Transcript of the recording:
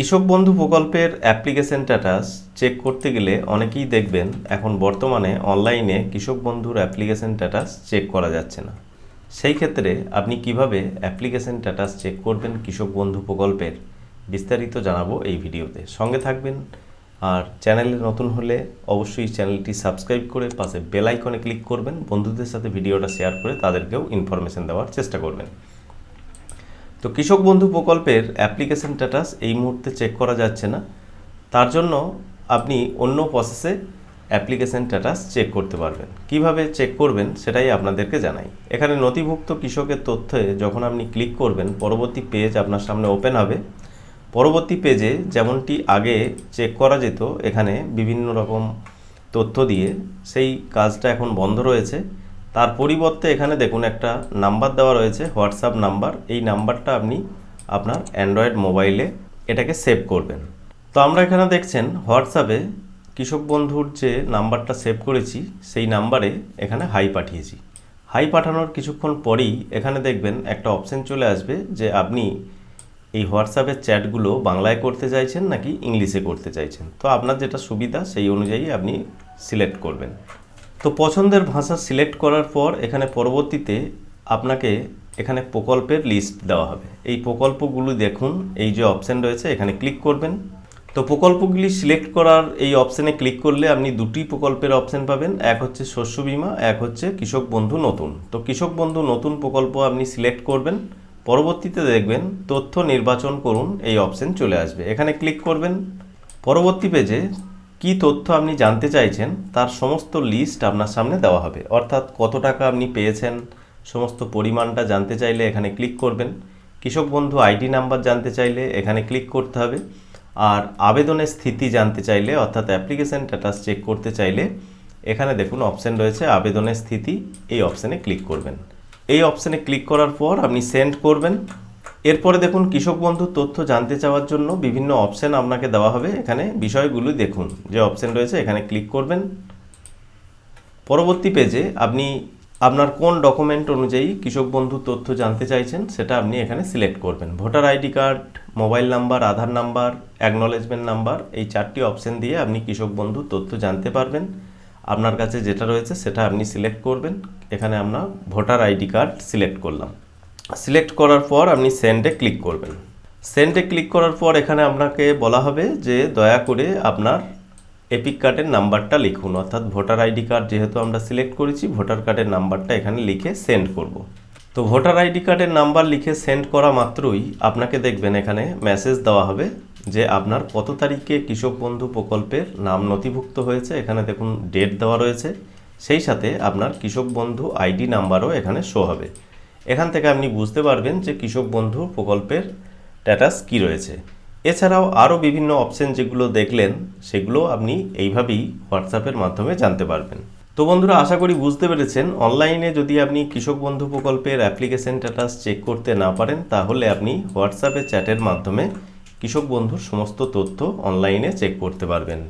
কৃষক বন্ধু প্রকল্পের অ্যাপ্লিকেশন স্ট্যাটাস চেক করতে গেলে অনেকেই দেখবেন এখন বর্তমানে অনলাইনে কৃষক বন্ধুর অ্যাপ্লিকেশন স্ট্যাটাস চেক করা যাচ্ছে না। সেই ক্ষেত্রে আপনি কীভাবে অ্যাপ্লিকেশন স্ট্যাটাস চেক করবেন কৃষক বন্ধু প্রকল্পের বিস্তারিত জানাব এই ভিডিওতে। সঙ্গে থাকবেন আর চ্যানেলে নতুন হলে অবশ্যই চ্যানেলটি সাবস্ক্রাইব করে পাশে বেল আইকনে ক্লিক করবেন। বন্ধুদের সাথে ভিডিওটা শেয়ার করে তাদেরকেও ইনফরমেশন দেওয়ার চেষ্টা করবেন। তো কৃষক বন্ধু প্রকল্পের অ্যাপ্লিকেশন স্ট্যাটাস এই মুহূর্তে চেক করা যাচ্ছে না। তার জন্য আপনি অন্য প্রসেসে অ্যাপ্লিকেশন স্ট্যাটাস চেক করতে পারবেন। কীভাবে চেক করবেন সেটাই আপনাদেরকে জানাই। এখানে নথিভুক্ত কৃষকের তথ্যে যখন আপনি ক্লিক করবেন, পরবর্তী পেজ আপনার সামনে ওপেন হবে। পরবর্তী পেজে যেমনটি আগে চেক করা যেত, এখানে বিভিন্ন রকম তথ্য দিয়ে সেই কাজটা এখন বন্ধ রয়েছে। তার পরিবর্তে এখানে দেখুন একটা নাম্বার দেওয়া রয়েছে, হোয়াটসঅ্যাপ নাম্বার। এই নাম্বারটা আপনি আপনার অ্যান্ড্রয়েড মোবাইলে এটাকে সেভ করবেন। তো আমরা এখানে দেখছেন, হোয়াটসঅ্যাপে কৃষক বন্ধুর যে নাম্বারটা সেভ করেছি, সেই নাম্বারে এখানে হাই পাঠিয়েছি। হাই পাঠানোর কিছুক্ষণ পরেই এখানে দেখবেন একটা অপশন চলে আসবে যে আপনি এই হোয়াটসঅ্যাপের চ্যাটগুলো বাংলায় করতে চাইছেন নাকি ইংলিশে করতে চাইছেন। তো আপনার যেটা সুবিধা, সেই অনুযায়ী আপনি সিলেক্ট করবেন। তো পছন্দের ভাষা সিলেক্ট করার পর এখানে পরবর্তীতে আপনাকে এখানে প্রকল্পের লিস্ট দেওয়া হবে। এই প্রকল্পগুলো দেখুন, এই যে অপশান রয়েছে, এখানে ক্লিক করবেন। তো প্রকল্পগুলি সিলেক্ট করার এই অপশানে ক্লিক করলে আপনি দুটি প্রকল্পের অপশান পাবেন, এক হচ্ছে শস্য বীমা, এক হচ্ছে কৃষক বন্ধু নতুন। তো কৃষক বন্ধু নতুন প্রকল্প আপনি সিলেক্ট করবেন, পরবর্তীতে দেখবেন তথ্য নির্বাচন করুন, এই অপশান চলে আসবে। এখানে ক্লিক করবেন। পরবর্তী পেজে কি তথ্য আপনি জানতে চাইছেন, তার সমস্ত লিস্ট আপনার সামনে দেওয়া হবে। অর্থাৎ কত টাকা আপনি পেয়েছেন, সমস্ত পরিমাণটা জানতে চাইলে এখানে ক্লিক করবেন। কৃষক বন্ধু আইডি নাম্বার জানতে চাইলে এখানে ক্লিক করতে হবে। আর আবেদনের স্থিতি জানতে চাইলে, অর্থাৎ অ্যাপ্লিকেশন স্ট্যাটাস চেক করতে চাইলে, এখানে দেখুন অপশান রয়েছে আবেদনের স্থিতি। এই অপশানে ক্লিক করবেন। এই অপশানে ক্লিক করার পর আপনি সেন্ড করবেন। এরপরে দেখুন, কৃষক বন্ধু তথ্য জানতে চাওয়ার জন্য বিভিন্ন অপশান আপনাকে দেওয়া হবে। এখানে বিষয়গুলো দেখুন। যে অপশান রয়েছে, এখানে ক্লিক করবেন। পরবর্তী পেজে আপনি আপনার কোন ডকুমেন্ট অনুযায়ী কৃষক বন্ধু তথ্য জানতে চাইছেন, সেটা আপনি এখানে সিলেক্ট করবেন। Voter ID card mobile number Aadhaar number acknowledgement number এই চারটি অপশন দিয়ে আপনি কৃষক বন্ধু তথ্য জানতে পারবেন। আপনার কাছে যেটা রয়েছে, সেটা আপনি সিলেক্ট করবেন। এখানে আমরা ভোটার আইডি কার্ড সিলেক্ট করলাম। সিলেক্ট করার পর আপনি সেন্ডে ক্লিক করবেন। সেন্ডে ক্লিক করার পর এখানে আপনাকে বলা হবে যে দয়া করে আপনার এপিক কার্ডের নাম্বারটা লিখুন। অর্থাৎ ভোটার আইডি কার্ড যেহেতু আমরা সিলেক্ট করেছি ভোটার কার্ডের নাম্বারটা এখানে লিখে সেন্ড করব। তো ভোটার আইডি কার্ডের নাম্বার লিখে সেন্ড করা মাত্রই আপনাকে দেখবেন এখানে মেসেজ দেওয়া হবে যে আপনার কত তারিখে কৃষক বন্ধু প্রকল্পের নাম নথিভুক্ত হয়েছে, এখানে দেখুন ডেট দেওয়া রয়েছে। সেই সাথে আপনার কৃষক বন্ধু আইডি নাম্বারও এখানে শো হবে। এখান থেকে আপনি বুঝতে পারবেন যে কৃষক বন্ধু প্রকল্পের স্ট্যাটাস কী রয়েছে। এছাড়াও আরও বিভিন্ন অপশন যেগুলো দেখলেন, সেগুলো আপনি এইভাবেই হোয়াটসঅ্যাপের মাধ্যমে জানতে পারবেন। তো বন্ধুরা, আশা করি বুঝতে পেরেছেন। অনলাইনে যদি আপনি কৃষক বন্ধু প্রকল্পের অ্যাপ্লিকেশন স্ট্যাটাস চেক করতে না পারেন, তাহলে আপনি হোয়াটসঅ্যাপে চ্যাটের মাধ্যমে কৃষক বন্ধুর সমস্ত তথ্য অনলাইনে চেক করতে পারবেন।